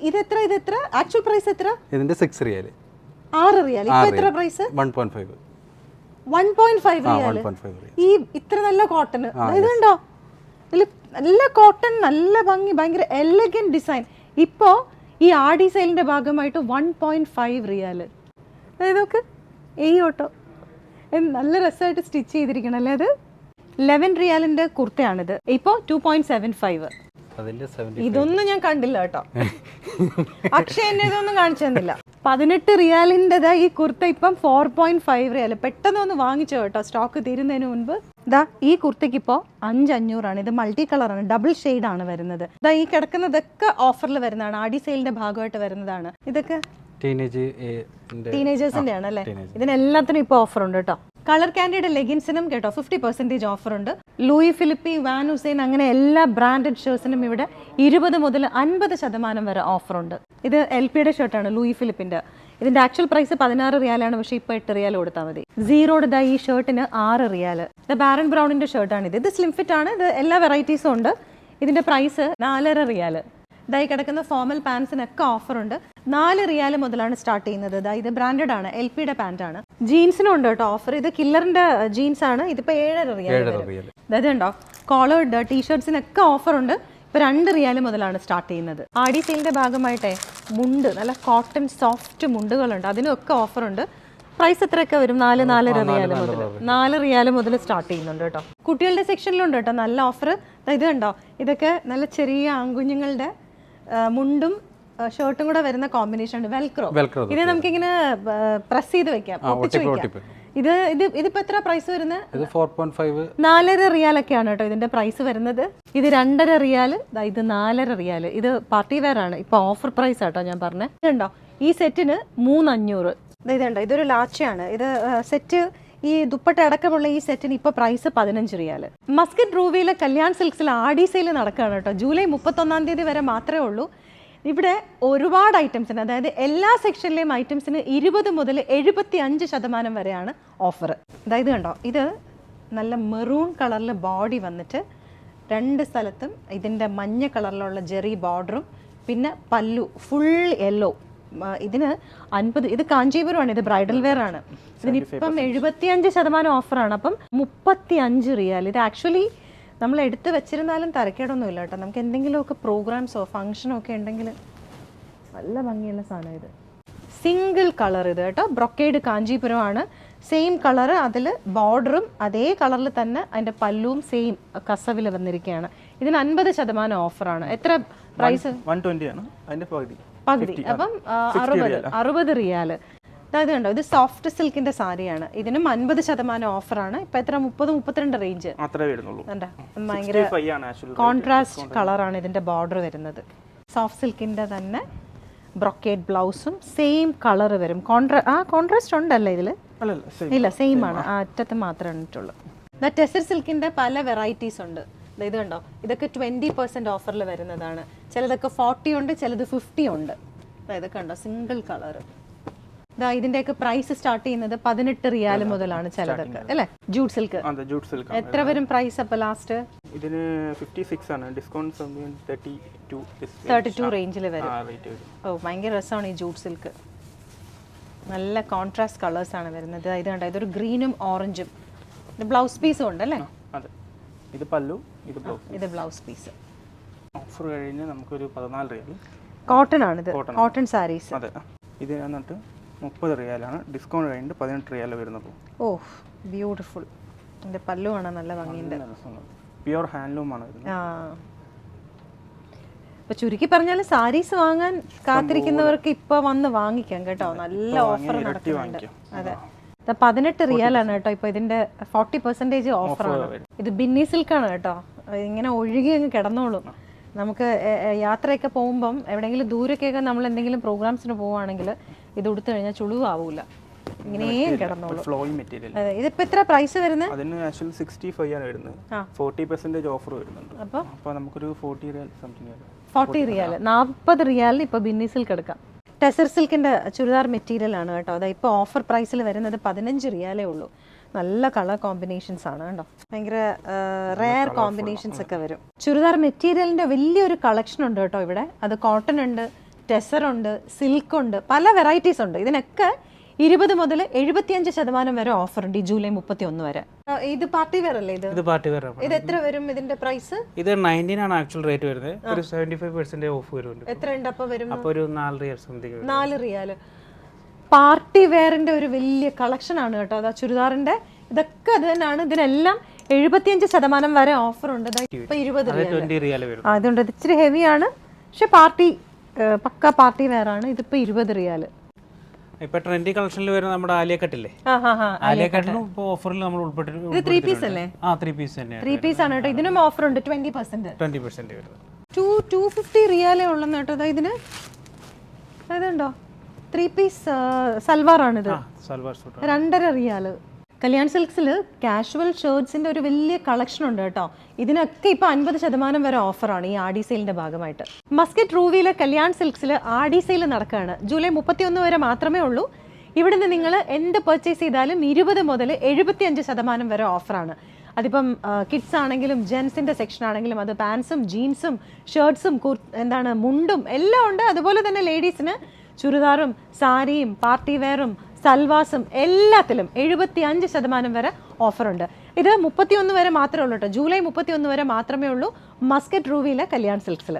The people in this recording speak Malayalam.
ഇത് ഇതെത്ര? ആക്ച്വൽ പ്രൈസ് എത്ര? ഇതിന്റെ സിക്സ് റിയൽ ആറ് റിയൽ ഇപ്പൊ എത്ര price one point five one point five riyal riyal ഈ ഇത്ര നല്ല കോട്ടൺ ഇതുണ്ടോ ഇതിൽ നല്ല കോട്ടൺ നല്ല ഭംഗി ഭയങ്കര എലഗന്റ് ഡിസൈൻ ഇപ്പോ ഈ ആടി സെയിലിന്റെ ഭാഗമായിട്ട് വൺ പോയിന്റ് ഫൈവ് റിയാൽ അതായത് നോക്ക് ഈ ഓട്ടോ. നല്ല രസമായിട്ട് സ്റ്റിച്ച് ചെയ്തിരിക്കണം അല്ലേ അത്? ലെവൻ റിയാലിന്റെ കുർത്തയാണിത്. ഇപ്പോൾ ടു പോയിന്റ് സെവൻ ഫൈവ് ഇതൊന്നും ഞാൻ കണ്ടില്ല കേട്ടോ. അക്ഷയ എന്നെ ഇതൊന്നും കാണിച്ചു തന്നില്ല. പതിനെട്ട് റിയാലിന്റെതാ ഈ കുർത്ത ഇപ്പം ഫോർ പോയിന്റ് ഫൈവ് റിയാൽ പെട്ടെന്ന് ഒന്ന് വാങ്ങിച്ചോ കേട്ടോ സ്റ്റോക്ക് തീരുന്നതിന് മുൻപ്. ഇതാ ഈ കുർത്തയ്ക്ക് ഇപ്പോൾ അഞ്ച് അഞ്ഞൂറാണ് ഇത് മൾട്ടി കളറാണ് ഡബിൾ ആണ് വരുന്നത്. ഇതാ ഈ കിടക്കുന്നതൊക്കെ ഓഫറിൽ വരുന്നതാണ് ആടി സെയിലിന്റെ ഭാഗമായിട്ട് വരുന്നതാണ്. ഇതൊക്കെ ടീനേജ് ടീനേജേഴ്സിന്റെ ആണ് അല്ലേ ഇതിനെല്ലാത്തിനും ഇപ്പൊ ഓഫർ ഉണ്ട് കേട്ടോ. കളർ കാൻഡിയുടെ ലെഗിൻസിനും കേട്ടോ ഫിഫ്റ്റി പെർസെന്റേജ് ഓഫർ ഉണ്ട്. ലൂയി ഫിലിപ്പി വാൻ ഹുസൈൻ അങ്ങനെ എല്ലാ ബ്രാൻഡഡ് ഷർട്സിനും ഇവിടെ ഇരുപത് മുതൽ അൻപത് ശതമാനം വരെ ഓഫർ ഉണ്ട്. ഇത് എൽ പിയുടെ ഷർട്ടാണ് ലൂയി ഫിലിപ്പിന്റെ ഇതിന്റെ ആക്ച്വൽ പ്രൈസ് പതിനാറ് റിയാലാണ് പക്ഷേ ഇപ്പോൾ എട്ട് റിയാൽ കൊടുത്താൽ മതി. സീറോയുടെ ദാ ഈ ഷർട്ടിന് ആറ് റിയാൽ ഇത് ബാരൺ ബ്രൗണിന്റെ ഷർട്ടാണ് ഇത്. ഇത് സ്ലിം ഫിറ്റ് ആണ് ഇത് എല്ലാ വെറൈറ്റീസും ഉണ്ട്. ഇതിന്റെ പ്രൈസ് നാലര റിയാൽ ഇതായി കിടക്കുന്ന ഫോമൽ പാൻസിനൊക്കെ ഉണ്ട്. നാല് റിയാൽ മുതലാണ് സ്റ്റാർട്ട് ചെയ്യുന്നത്. ഇതാ ഇത് ബ്രാൻഡഡ് ആണ്. എൽ പിയുടെ പാന്റ് ആണ്. ജീൻസിനും ഉണ്ട് കേട്ടോ ഓഫർ ഇത് കില്ലറിന്റെ ജീൻസ് ആണ്. ഇതിപ്പോ ഏഴര റിയാൽ അതായത് ഉണ്ടോ കോളേർഡ് ടീഷർട്സിനൊക്കെ ഓഫർ ഉണ്ട്. ഇപ്പൊ രണ്ട് റിയാൽ മുതലാണ് സ്റ്റാർട്ട് ചെയ്യുന്നത്. ആഡി സെയിലിന്റെ ഭാഗമായിട്ടേ മുണ്ട് നല്ല കോട്ടൺ സോഫ്റ്റ് മുണ്ടുകളുണ്ട്. അതിനൊക്കെ ഓഫർ ഉണ്ട്. പ്രൈസ് എത്രയൊക്കെ വരും? നാല് നാലര റിയാൽ മുതൽ നാല് റിയാൽ മുതൽ സ്റ്റാർട്ട് ചെയ്യുന്നുണ്ട് കേട്ടോ. കുട്ടികളുടെ സെക്ഷനിലുണ്ട് കേട്ടോ. നല്ല ഓഫർ ഇത് കണ്ടോ? ഇതൊക്കെ നല്ല ചെറിയ ആൺകുഞ്ഞുങ്ങളുടെ മുണ്ടും ഷർട്ടും കൂടെ വരുന്ന കോമ്പിനേഷൻ ഉണ്ട്. വെൽക്രോ വെൽക്രോ ഇത് നമുക്കിങ്ങനെ പ്രസ് ചെയ്ത് വെക്കാം. ഒട്ടിച്ച് വെക്കാം. ഇത് ഇത് ഇതിപ്പോ എത്ര പ്രൈസ് വരുന്നത് ഇത് റിയാൽ നാലര റിയാലൊക്കെയാണ് കേട്ടോ ഇതിന്റെ പ്രൈസ് വരുന്നത്. ഇത് രണ്ടര റിയാൽ. ഇത് നാലര റിയാൽ. ഇത് പാർട്ടി വെയർ ആണ്. ഇപ്പൊ ഓഫർ പ്രൈസ് ആട്ടോ ഞാൻ പറഞ്ഞത് ഇതുണ്ടോ? ഈ സെറ്റിന് മൂന്നഞ്ഞൂറ്. ഇതുണ്ടോ? ഇതൊരു ലാച്ചയാണ്. ഇത് സെറ്റ് ഈ ദുപ്പട്ട അടക്കമുള്ള ഈ സെറ്റിന് ഇപ്പൊ പ്രൈസ് പതിനഞ്ച് റിയാൽ. മസ്കറ്റ് റൂവിയിലെ കല്യാൺ സിൽക്സിൽ ആഡി സെയിൽ നടക്കുകയാണ് കേട്ടോ. ജൂലൈ മുപ്പത്തൊന്നാം തീയതി വരെ മാത്രമേ ഉള്ളൂ. ഇവിടെ ഒരുപാട് ഐറ്റംസിന് അതായത് എല്ലാ സെക്ഷനിലെയും ഐറ്റംസിന് ഇരുപത് മുതൽ എഴുപത്തി അഞ്ച് ശതമാനം വരെയാണ് ഓഫർ അതായത് കണ്ടോ ഇത് നല്ല മെറൂൺ കളറിൽ ബോഡി വന്നിട്ട് രണ്ട് സ്ഥലത്തും ഇതിന്റെ മഞ്ഞ കളറിലുള്ള ജെറി ബോർഡറും പിന്നെ പല്ലു ഫുൾ യെല്ലോ ഇതിന് അൻപത് ഇത് കാഞ്ചീപുരമാണ് ഇത് ബ്രൈഡൽ വെയർ ആണ്. ഇതിനിപ്പം എഴുപത്തിയഞ്ച് ശതമാനം ഓഫറാണ് അപ്പം മുപ്പത്തി അഞ്ച് റിയാൽ. ഇത് ആക്ച്വലി നമ്മൾ എടുത്ത് വെച്ചിരുന്നാലും തരക്കേടൊന്നുമില്ല കേട്ടോ. നമുക്ക് എന്തെങ്കിലുമൊക്കെ പ്രോഗ്രാംസോ ഫംഗ്ഷനോ ഒക്കെ ഉണ്ടെങ്കിൽ നല്ല ഭംഗിയുള്ള സാധനം ഇത്. സിംഗിൾ കളർ ഇത് കേട്ടോ. ബ്രൊക്കേഡ് കാഞ്ചീപുരമാണ്. സെയിം കളർ അതിൽ ബോർഡറും അതേ കളറിൽ തന്നെ അതിന്റെ പല്ലുവും സെയിം കസവിൽ വന്നിരിക്കുകയാണ്. ഇതിന് അൻപത് ശതമാനം ഓഫറാണ് എത്ര പ്രൈസ് വൺ ട്വന്റി ആണ്. അതിന്റെ പകുതി. പകുതി. അപ്പം അറുപത്. അറുപത് റിയാൽ അതായത് കണ്ടോ ഇത് സോഫ്റ്റ് സിൽക്കിന്റെ സാരിയാണ്. ഇതിനും അൻപത് ശതമാനം ഓഫറാണ് ഇപ്പൊ എത്ര? മുപ്പത് മുപ്പത്തിരണ്ട് റേഞ്ച് കണ്ടോ? ഭയങ്കര കോൺട്രാസ്റ്റ് കളറാണ് ഇതിന്റെ ബോർഡർ വരുന്നത്. സോഫ്റ്റ് സിൽക്കിന്റെ തന്നെ ബ്രൊക്കേഡ് ബ്ലൗസും സെയിം കളർ വരും. കോൺട്രാ ആ കോൺട്രാസ്റ്റ് ഉണ്ടല്ലേ ഇതിൽ ഇല്ല സെയിം ആണ്. ആ. അറ്റത്ത് മാത്രമേ ഉണ്ടിട്ടുള്ളൂ എന്നാൽ ടെസർ സിൽക്കിന്റെ പല വെറൈറ്റീസ് ഉണ്ട്. ഇത് കണ്ടോ? ഇതൊക്കെ ട്വന്റി പെർസെന്റ് ഓഫറിൽ വരുന്നതാണ്. ചിലതൊക്കെ ഫോർട്ടി ഉണ്ട് ചിലത് ഫിഫ്റ്റി ഉണ്ട്. ഇതൊക്കെ ഉണ്ടോ സിംഗിൾ കളർ ഇതിന്റെയൊക്കെ പ്രൈസ് സ്റ്റാർട്ട് ചെയ്യുന്നത് പതിനെട്ട് റിയാൽ മുതലാണ് ചിലതൊക്കെ അല്ലേ? ജൂട്ട് സിൽക്ക് അതെ ജൂട്ട് സിൽക്ക് എത്ര വരും പ്രൈസ് അപ്പൊ ലാസ്റ്റ് ഇതിന് ഫിഫ്റ്റി സിക്സ് ആണ് ഡിസ്കൗണ്ട് സമയം തേർട്ടി ടു തേർട്ടി ടു റേഞ്ചിൽ വരും. ഓ ഭയങ്കര രസമാണ് ഈ ജൂട്ട് സിൽക്ക് നല്ല കോൺട്രാസ്റ്റ് കളേഴ്സ് ആണ് വരുന്നത്. ഇത് കണ്ടോ? ഇതൊരു ഗ്രീനും ഓറഞ്ചും ഇത് ബ്ലൗസ് പീസും ഉണ്ട് അല്ലേ? അതെ. ഇത് പല്ലു ഇത് ബ്ലൗസ് ഇത് ബ്ലൗസ് പീസ് ഓഫർ കഴിഞ്ഞ് നമുക്കൊരു പതിനാല് കോട്ടൺ ആണിത്. കോട്ടൺ സാരീസ് അതെ. ഇത് എന്നിട്ട് മുപ്പത് റിയാലാണ്. ഡിസ്കൗണ്ട് കഴിഞ്ഞിട്ട് പതിനെട്ട് റിയാൽ വരുന്നത് ഓ ബ്യൂട്ടിഫുൾ. എന്റെ പല്ലു കാണാൻ നല്ല ഭംഗിയുണ്ട്. പ്യുവർ ഹാൻഡ്ലൂം ആണ് വരുന്നത്. ആ. ഇപ്പൊ ചുരുക്കി പറഞ്ഞാൽ സാരീസ് വാങ്ങാൻ കാത്തിരിക്കുന്നവർക്ക് ഇപ്പൊ വന്ന് വാങ്ങിക്കാം കേട്ടോ. നല്ല ഓഫർ നടക്കുന്നുണ്ട്. അതെ. പതിനെട്ട് റിയാലാണ് കേട്ടോ. ഇപ്പൊ ഇതിന്റെ ഫോർട്ടി പെർസെന്റേജ് ഓഫറാണ് ഇത് ബിന്നി സിൽക്കാണ് കേട്ടോ. ഇങ്ങനെ ഒഴുകി അങ്ങ് കിടന്നോളും. നമുക്ക് യാത്രയൊക്കെ പോകുമ്പം എവിടെയെങ്കിലും ദൂരക്കൊക്കെ നമ്മൾ എന്തെങ്കിലും പ്രോഗ്രാംസിന് പോവുകയാണെങ്കിൽ ഇത് ഉടുത്തു കഴിഞ്ഞാൽ ചുളിവാവൂല. ഇങ്ങനെയും കിടന്നോളൂ. ഫ്ലോയിങ് മെറ്റീരിയൽ ഇതിപ്പോ എത്ര പ്രൈസ് വരുന്നത് അതിന് ആക്ച്വലി സിക്സ്റ്റി ഫൈവ് ആണ് വരുന്നത്. ഫോർട്ടി പെർസെന്റേജ് ഓഫർ വരുന്നുണ്ട്. അപ്പോൾ അപ്പോൾ നമുക്കൊരു forty riyal something forty riyal നാൽപ്പത് റിയാലിന് ഇപ്പോൾ ബിന്നീസിൽ കിടക്കാം ടെസർ സിൽക്കിന്റെ ചുരിദാർ മെറ്റീരിയൽ ആണ് കേട്ടോ. അതാ ഇപ്പൊ ഓഫർ പ്രൈസിൽ വരുന്നത് പതിനഞ്ച് റിയാലേ ഉള്ളൂ. നല്ല കളർ കോമ്പിനേഷൻസ് ആണ് കേട്ടോ ഭയങ്കര റയർ കോമ്പിനേഷൻസ് ഒക്കെ വരും. ചുരിദാർ മെറ്റീരിയലിന്റെ വലിയൊരു കളക്ഷൻ ഉണ്ട് കേട്ടോ ഇവിടെ. അത് കോട്ടൺ ഉണ്ട് ടെസർ ഉണ്ട് സിൽക്ക് ഉണ്ട് പല വെറൈറ്റീസ് ഉണ്ട്. ഇതിനൊക്കെ ഇരുപത് മുതൽ എഴുപത്തിയഞ്ച് ശതമാനം വരെ ഓഫർ ഉണ്ട് ഈ ജൂലൈ മുപ്പത്തി ഒന്ന് വരെ ഇത് പാർട്ടി വെയർ അല്ലേ ഇത്? ഇത് പാർട്ടി വെയർ ഇത് എത്ര വരും ഇതിന്റെ പ്രൈസ് ഇത് നയന്റീൻ ആണ് ആക്ച്വൽ റേറ്റ് വരുന്നത്. ഒരു സെവന്റി ഫൈവ് പെർസെന്റ് ഓഫ് വരും എത്ര ഉണ്ട് അപ്പൊ വരും അപ്പോൾ ഒരു നാല് റിയൽ സംതിങ് നാല് റിയാൽ. പാർട്ടി വെയറിന്റെ ഒരു വലിയ കളക്ഷനാണ് ആണ് കേട്ടോ. അതാ ചുരിദാറിന്റെ ഇതൊക്കെ അത് തന്നെയാണ്. ഇതിനെല്ലാം എഴുപത്തിയഞ്ച് ശതമാനം വരെ ഓഫർ ഉണ്ട്. ഇപ്പൊ ഇരുപത് അത് അതുകൊണ്ട് ഇത് ഇച്ചിരി ഹെവിയാണ് പക്ഷെ പാർട്ടി പക്ക പാർട്ടി വെയറാണ് ആണ്. ഇതിപ്പോ ഇരുപത് റിയാൽ ഇപ്പൊ ട്രെൻഡി കളക്ഷനിൽ വരുന്ന നമ്മുടെ ആലിയ കട്ടില്ലേ? ആ ഹാ ഹാ ആലിയ കട്ടിലും ഇപ്പോൾ ഓഫറിൽ നമ്മൾ ഉൾപ്പെട്ടിട്ടുണ്ട് ഇത് ത്രീ പീസ് അല്ലേ? ആ ത്രീ പീസ് തന്നെ ത്രീ പീസ് ആണ് കേട്ടോ. ഇതിനും ഓഫർ ഉണ്ട്. ട്വന്റി പെർസെന്റ് ട്വന്റി പെർസെന്റ് വരുന്നത്. ടു ടു ഫിഫ്റ്റി റിയാലേ ഉള്ളെന്ന് കേട്ടോ. ദാ ഇതിന്. അതുണ്ടോ ത്രീ പീസ് ആ സൽവാർ സൂട്ട് രണ്ടര റിയാൽ കല്യാൺ സിൽക്സിൽ കാഷ്വൽ ഷർട്ട്സിന്റെ ഒരു വലിയ കളക്ഷൻ ഉണ്ട് കേട്ടോ. ഇതിനൊക്കെ ഇപ്പൊ അൻപത് ശതമാനം വരെ ഓഫറാണ് ഈ ആഡി സെയിലിന്റെ ഭാഗമായിട്ട്. മസ്കറ്റ് റൂവിയിൽ കല്യാൺ സിൽക്സിൽ ആഡി സെയിൽ നടക്കുകയാണ് ജൂലൈ മുപ്പത്തിയൊന്ന് വരെ മാത്രമേ ഉള്ളൂ. ഇവിടുന്ന് നിങ്ങൾ എന്ത് പർച്ചേസ് ചെയ്താലും ഇരുപത് മുതൽ എഴുപത്തിയഞ്ച് ശതമാനം വരെ ഓഫറാണ് അതിപ്പം കിഡ്സ് ആണെങ്കിലും ജെൻസിന്റെ സെക്ഷൻ ആണെങ്കിലും അത് പാൻസും ജീൻസും ഷർട്ട്സും എന്താണ് മുണ്ടും എല്ലാം ഉണ്ട്. അതുപോലെ തന്നെ ലേഡീസിന് ചുരിദാറും സാരിയും പാർട്ടി വെയറും സൽവാസും എല്ലാത്തിലും എഴുപത്തി അഞ്ച് ശതമാനം വരെ ഓഫറുണ്ട്. ഇത് മുപ്പത്തിയൊന്ന് വരെ മാത്രമേ ഉള്ളൂ കേട്ടോ ജൂലൈ മുപ്പത്തിയൊന്ന് വരെ മാത്രമേ ഉള്ളൂ. മസ്കറ്റ് റൂവിയിലെ കല്യാൺ സിൽക്സിൽ